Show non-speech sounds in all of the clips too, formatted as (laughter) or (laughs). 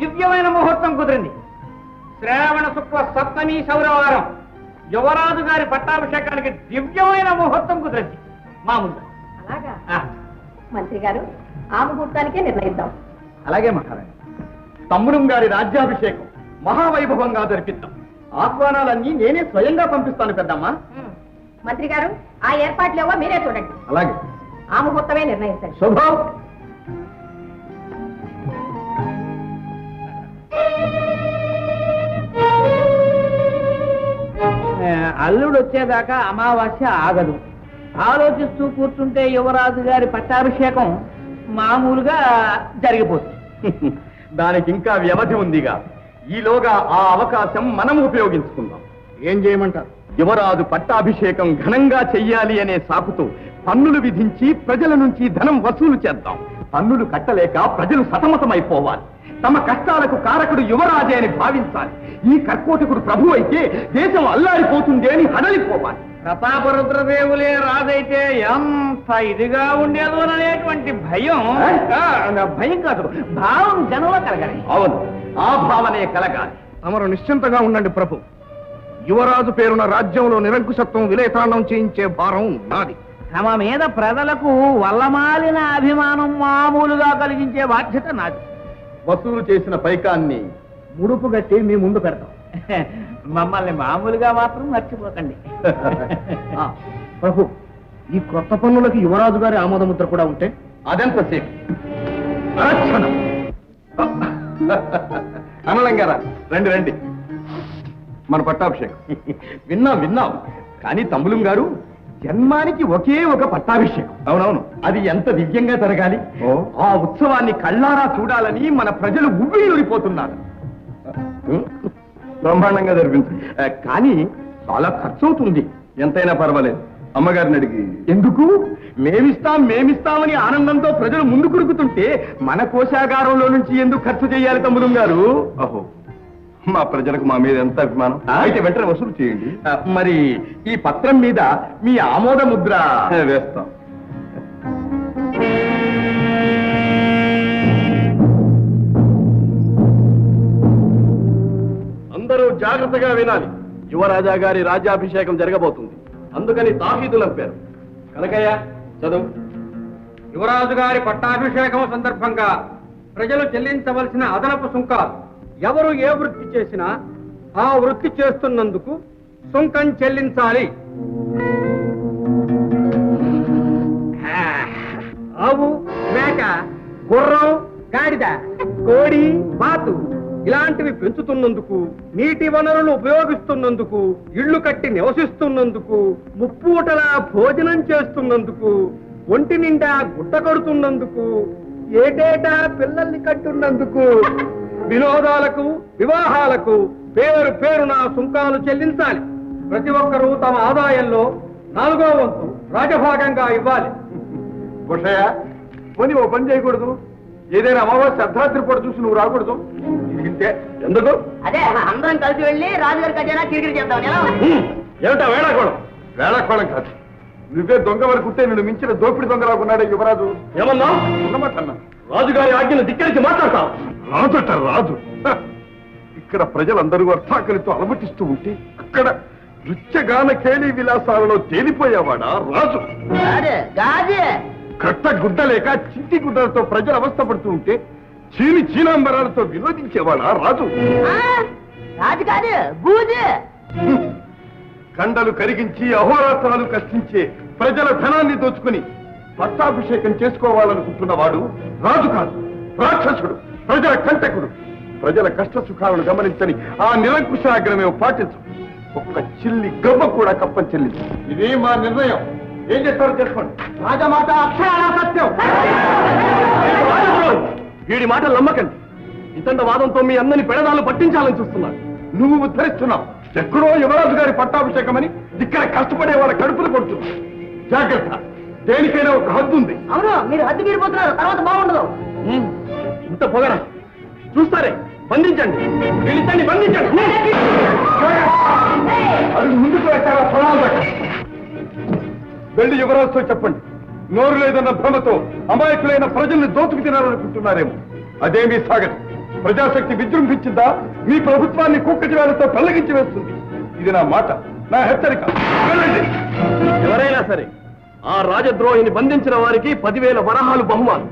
దివ్యమైన ముహూర్తం కుదిరింది. శ్రావణ శుక్ల సప్తమి శౌరవారం. యువరాజు గారి పట్టాభిషేకానికి దివ్యమైన ముహూర్తం కుదిరింది. మామూలుగా అలాగా? మంత్రి గారు ఆ ముహూర్తానికే నిర్ణయిద్దాం. అలాగే మహారాణి. తమ్ముడు గారి రాజ్యాభిషేకం మహావైభవంగా జరిపిద్దాం. ఆహ్వానాలన్నీ నేనే స్వయంగా పంపిస్తాను పెద్దమ్మా. మంత్రి గారు ఆ ఏర్పాట్లేవో మీరే చూడండి. అలాగే. ఆ ముహూర్తమే నిర్ణయించండి శుభం. అల్లుడు వచ్చేదాకా అమావాస్య ఆగదు. ఆలోచిస్తూ కూర్చుంటే యువరాజు గారి పట్టాభిషేకం మామూలుగా జరిగిపోతుంది. (laughs) దానికి ఇంకా వ్యవధి ఉందిగా. ఈలోగా ఆ అవకాశం మనం ఉపయోగించుకుందాం. ఏం చేయమంటారు? యువరాజు పట్టాభిషేకం ఘనంగా చెయ్యాలి అనే సాకుతో పన్నులు విధించి ప్రజల నుంచి ధనం వసూలు చేద్దాం. పన్నులు కట్టలేక ప్రజలు సతమతమైపోవాలి. తమ కష్టాలకు కారకుడు యువరాజే అని భావించాలి. ఈ కర్కోటకుడు ప్రభు అయితే దేశం అల్లాడిపోతుంది అని హడలిపోవాలి. ప్రతాపరుద్రదేవులే రాజైతే ఎంత ఇదిగా ఉండేదోననేటువంటి భయం. భయం కాదు. భావం జనంలో కలగాలి. అవును. ఆ భావనే కలగాలి. తమరు నిశ్చింతగా ఉండండి ప్రభు. యువరాజు పేరున రాజ్యంలో నిరంకుశత్వం విలేతాండం చేయించే భారం నాది. తమ మీద ప్రజలకు వల్లమాలిన అభిమానం మామూలుగా కలిగించే బాధ్యత నాది. వసూలు చేసిన పైకాన్ని ముడుపు గట్టి మీ ముందు పెడతాం. మమ్మల్ని మామూలుగా మాత్రం మర్చిపోకండి. ఆ, ప్రభు ఈ క్రొత్త పన్నులకి యువరాజు గారి ఆమోదముద్ర కూడా ఉంటే అదెంతసేపు? తక్షణం. అనలం గారా రండి రండి. మన పట్టాభిషేకం. విన్నాం విన్నాం. కానీ తమ్ములం గారు జన్మానికి ఒకే ఒక పట్టాభిషేకం. అవునవును. అది ఎంత దివ్యంగా జరగాలి? ఆ ఉత్సవాన్ని కళ్ళారా చూడాలని మన ప్రజలు ఉవ్విళ్ళూరిపోతున్నారు బ్రహ్మాండంగా జరిపించు కానీ చాలా ఖర్చు అవుతుంది ఎంతైనా పర్వాలేదు. అమ్మగారిని అడిగి. ఎందుకు? మేమిస్తాం మేమిస్తామని ఆనందంతో ప్రజలు ముందు కురుకుతుంటే మన కోశాగారంలో నుంచి ఎందుకు ఖర్చు చేయాలి తమ్ముడు గారు? అహో. మా ప్రజలకు మా మీద ఎంత అభిమానం? అయితే వెంటనే వసూలు చేయండి. మరి ఈ పత్రం మీద మీ ఆమోద ముద్ర? వేస్తాం. అందరూ జాగ్రత్తగా వినాలి. యువరాజా గారి రాజ్యాభిషేకం జరగబోతుంది. అందుకని తాహీదులు అంపారు కనకయ్య చదువు. యువరాజు గారి పట్టాభిషేకం సందర్భంగా ప్రజలు చెల్లించవలసిన అదనపు సుంకాలు. ఎవరు ఏ వృత్తి చేసినా ఆ వృత్తి చేస్తున్నందుకు సుంకం చెల్లించాలి. ఆవు మేక గుర్రం గాడిద కోడి బాతు ఇలాంటివి పెంచుతున్నందుకు నీటి వనరులు ఉపయోగిస్తున్నందుకు ఇళ్ళు కట్టి నివసిస్తున్నందుకు ముప్పూటలా భోజనం చేస్తున్నందుకు ఒంటి నిండా గుడ్డ కడుతున్నందుకు ఏటేటా పిల్లల్ని కట్టున్నందుకు వినోదాలకు వివాహాలకు పేరు పేరున సుంకాలు చెల్లించాలి. ప్రతి ఒక్కరూ తమ ఆదాయంలో నాలుగో వంతు రాజభాగంగా ఇవ్వాలి. బుషయ్య పోనీ ఓ పని చేయకూడదు. ఏదైనా అమావాస్య అర్ధరాత్రి పూట చూసి నువ్వు రాకూడదు. ఇంతే. ఎందుకు? అదే అందరం కలిసి వెళ్ళి రాజుగారి ఖజానా కిరికిరి చేద్దాం? ఏమిటా వేళాకోళం? వేళాకోళం కాదు. నువ్వే దొంగ వరకు ఉంటే నిన్ను మించిన దోపిడి దొంగలాగున్నాడే యువరాజు. ఏమన్నా? ఉన్నమాటన్నా రాజుగారి ఆజ్ఞను ధిక్కరించి మాట్లాడతావు. రాజట రాజు! ఇక్కడ ప్రజలందరూ అర్థాకలితో అలమటిస్తూ ఉంటే అక్కడ నృత్యగాన కేలి విలాసాలలో తేలిపోయేవాడా రాజు? కట్ట గుడ్డ లేక చింటి గుడ్డలతో ప్రజలు అవస్థపడుతూ ఉంటే చీని చీనాంబరాలతో వినోదించేవాడా రాజు? కాదు. కండలు కరిగించి అహోరాత్రాలు కష్టించే ప్రజల ధనాన్ని దోచుకుని పట్టాభిషేకం చేసుకోవాలనుకుంటున్నవాడు రాజు కాదు రాక్షసుడు ప్రజల కంటకుడు. ప్రజల కష్ట సుఖాలను గమనించని ఆ నిరంకుశాగ్రమే పాటించు. ఒక్క చిల్లి గవ్వ కూడా కప్పం చెల్లించు. ఇదే మా నిర్ణయం. ఏం చేస్తారో చేసుకోండి రాజమాట అక్షరాల సత్యం. వీడి మాటలు నమ్మకండి. ఇతండ వాదంతో మీ అందరిని పెడదాలు పట్టించాలని చూస్తున్నాడు. నువ్వు ఉద్ధరిస్తున్నావు. ఎక్కడో యువరాజు గారి పట్టాభిషేకం అని ఇక్కడ కష్టపడే వాళ్ళ కడుపులు కొడుతున్నావు జాగ్రత్త. దేనికైనా ఒక హద్దు ఉంది. అవును మీరు హద్దు మీరిపోతున్నారు తర్వాత బాగుండదు. ఇంత పొగరా. చూస్తారే బంధించండి. పిలిచండి బంధించండి. అది ముందుకు వచ్చారా పొలాలు వెళ్ళి యువరాజుతో చెప్పండి. నోరు లేదన్న భ్రమతో అమాయకులైన ప్రజల్ని దోచుకు తినాలనుకుంటున్నారేమో. అదేమీ సాగదు ప్రజాశక్తి విజృంభించిందా? మీ ప్రభుత్వాన్ని కుక్కటి వేలతో పెళ్ళగించి వేస్తుంది. ఇది నా మాట నా హెచ్చరిక. వెళ్ళండి. ఎవరైనా సరే ఆ రాజద్రోహిని బంధించిన వారికి పదివేల వరహాలు బహుమానం.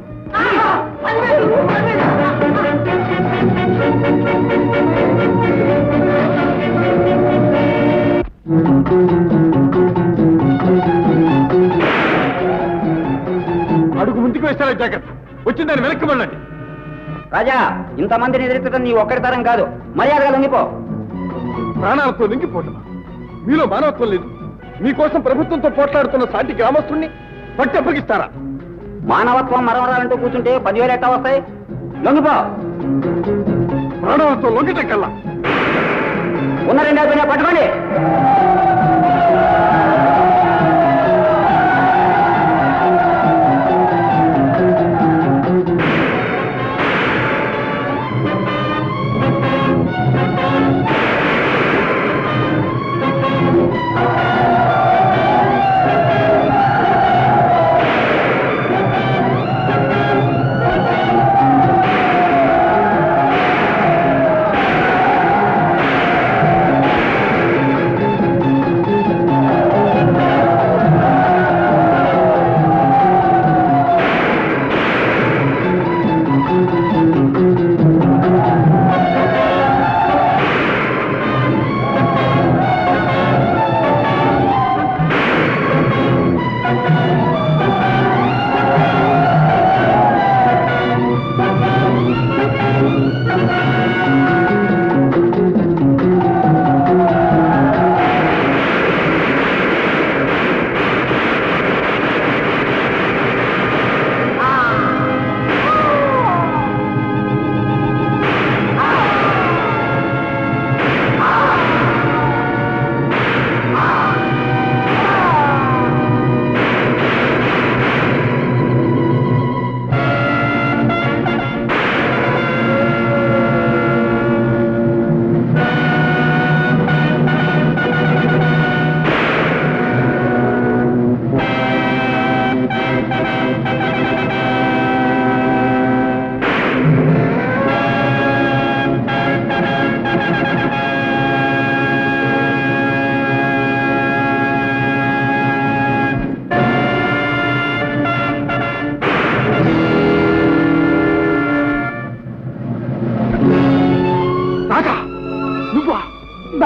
అడుగు ముందుకు వేస్తారా జాగ్రత్త? వచ్చిందని వెనక్కి వెళ్ళండి రాజా ఇంతమందిని ఎదుర్కొంటే నీ ఒక్కడి తరం కాదు. మర్యాదగా లొంగిపో. ప్రాణాలతో నింగిపోవటం మీలో మానవత్వం లేదు. మీకోసం ప్రభుత్వంతో పోట్లాడుతున్న సాటి గ్రామస్తుణ్ణి పట్టి అప్పగిస్తారా మానవత్వం మరవరాలంటూ కూర్చుంటే పదివేలు ఎట్టా వస్తాయి? లొంగిపో. ప్రాణాలతో లొంగిట కల్లా. ఉన్న రెండు అయిపోయినా పట్టుకోండి.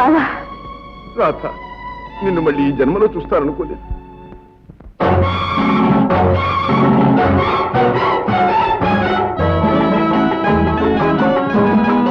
బావా రాధ నిన్ను మళ్ళీ ఈ జన్మలో చూస్తారనుకోలేదు.